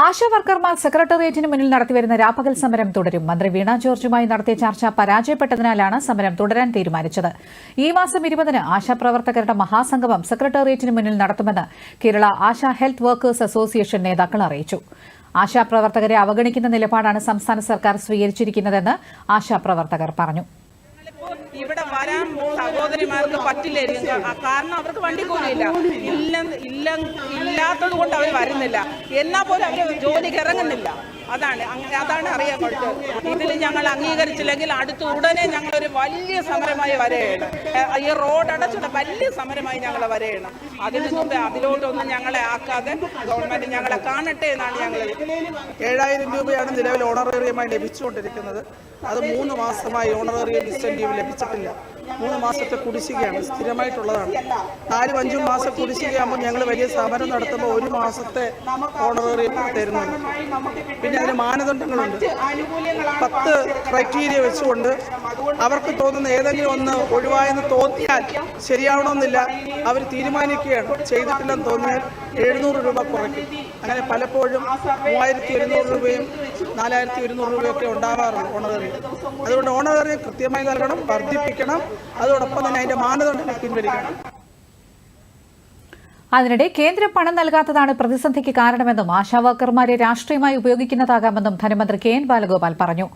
ആശാ വർക്കർമാർ സെക്രട്ടേറിയറ്റിന് മുന്നിൽ നടത്തിവരുന്ന രാപ്പകൽ സമരം തുടരും. മന്ത്രി വീണ ജോർജുമായി നടത്തിയ ചർച്ച പരാജയപ്പെട്ടതിനാലാണ് സമരം തുടരാൻ തീരുമാനിച്ചത്. ഈ മാസം ഇരുപതിന് ആശാപ്രവർത്തകരുടെ മഹാസംഗമം സെക്രട്ടേറിയറ്റിന് മുന്നിൽ നടത്തുമെന്ന് Kerala Asha health workers association നേതാക്കൾ അറിയിച്ചു. ആശാപ്രവർത്തകരെ അവഗണിക്കുന്ന നിലപാടാണ് സംസ്ഥാന സർക്കാർ സ്വീകരിച്ചിരിക്കുന്നതെന്ന് ആശാപ്രവർത്തകർ പറഞ്ഞു. ഇവിടെ വരാൻ സഹോദരിമാർക്ക് പറ്റില്ലായിരിക്കും. കാരണം അവർക്ക് വണ്ടി കൂലിയില്ല ഇല്ല ഇല്ല ഇല്ലാത്തത് കൊണ്ട് അവർ വരുന്നില്ല. എന്നാൽ പോലും അവർ ജോലിക്ക് ഇറങ്ങുന്നില്ല. അതാണ്. അതാണ് അറിയാൻ പറ്റുന്നത്. ഇതിൽ ഞങ്ങൾ അംഗീകരിച്ചില്ലെങ്കിൽ അടുത്ത ഉടനെ ഞങ്ങളൊരു വലിയ സമരമായി വരെയാണ്. ഈ റോഡ് അടച്ചുള്ള വലിയ സമരമായി ഞങ്ങൾ വരെയാണ്. അതിനു മുമ്പ് അതിലോട്ടൊന്നും ഞങ്ങളെ ആക്കാതെ ഗവൺമെന്റ് ഞങ്ങളെ കാണട്ടെ എന്നാണ് ഞങ്ങൾ ഏഴായിരം രൂപയാണ് നിലവിൽ ഓണറേറിയമായി ലഭിച്ചുകൊണ്ടിരിക്കുന്നത്. അത് മൂന്ന് മാസമായി ഓണറേറിയം ഡിസ്റ്റന്റീവ് ലഭിച്ചിട്ടില്ല. മൂന്ന് മാസത്തെ കുടിശ്ശികയാണ് സ്ഥിരമായിട്ടുള്ളതാണ്. നാലും അഞ്ചും മാസം കുടിശ്ശികയാകുമ്പോൾ ഞങ്ങൾ വലിയ സമരം നടത്തുമ്പോൾ ഒരു മാസത്തെ ഓണറേറിയം തരുന്നുണ്ട്. പിന്നെ അതിന് മാനദണ്ഡങ്ങളുണ്ട്. പത്ത് ക്രൈറ്റീരിയ വെച്ചുകൊണ്ട് അവർക്ക് തോന്നുന്ന ഏതെങ്കിലും ഒന്ന് ഒഴിവായെന്ന് തോന്നിയാൽ ശരിയാവണമെന്നില്ല. അവർ തീരുമാനിക്കുകയാണ്. ചെയ്തിട്ടില്ലെന്ന് തോന്നിയാൽ എഴുന്നൂറ് രൂപ കുറയ്ക്കും. അങ്ങനെ പലപ്പോഴും മൂവായിരത്തി ഒരുന്നൂറ് രൂപയും നാലായിരത്തി ഒരുന്നൂറ് രൂപയൊക്കെ ഉണ്ടാവാറുണ്ട് ഓണറേറിയം അതുകൊണ്ട് ഓണറേറിയം കൃത്യമായി നൽകണം വർദ്ധിപ്പിക്കണം. അതോടൊപ്പം തന്നെ അതിന്റെ മാനദണ്ഡങ്ങൾ പിൻവലിക്കണം. അതിനിടെ കേന്ദ്രം പണം നൽകാത്തതാണ് പ്രതിസന്ധിക്ക് കാരണമെന്നും ആശാവർക്കർമാരെ രാഷ്ട്രീയമായി ഉപയോഗിക്കുന്നതാകാമെന്നും ധനമന്ത്രി കെ എൻ ബാലഗോപാൽ പറഞ്ഞു.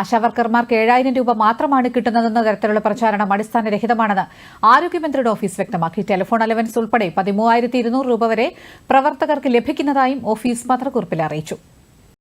ആശാവർക്കർമാർക്ക് ഏഴായിരം രൂപ മാത്രമാണ് കിട്ടുന്നതെന്ന തരത്തിലുള്ള പ്രചാരണം അടിസ്ഥാനരഹിതമാണെന്ന് ആരോഗ്യമന്ത്രിയുടെ ഓഫീസ് വ്യക്തമാക്കി. ടെലിഫോൺ അലവൻസ് ഉൾപ്പെടെ പതിമൂവായിരത്തി രൂപ വരെ പ്രവർത്തകർക്ക് ലഭിക്കുന്നതായും ഓഫീസ് പത്രക്കുറിപ്പിൽ അറിയിച്ചു.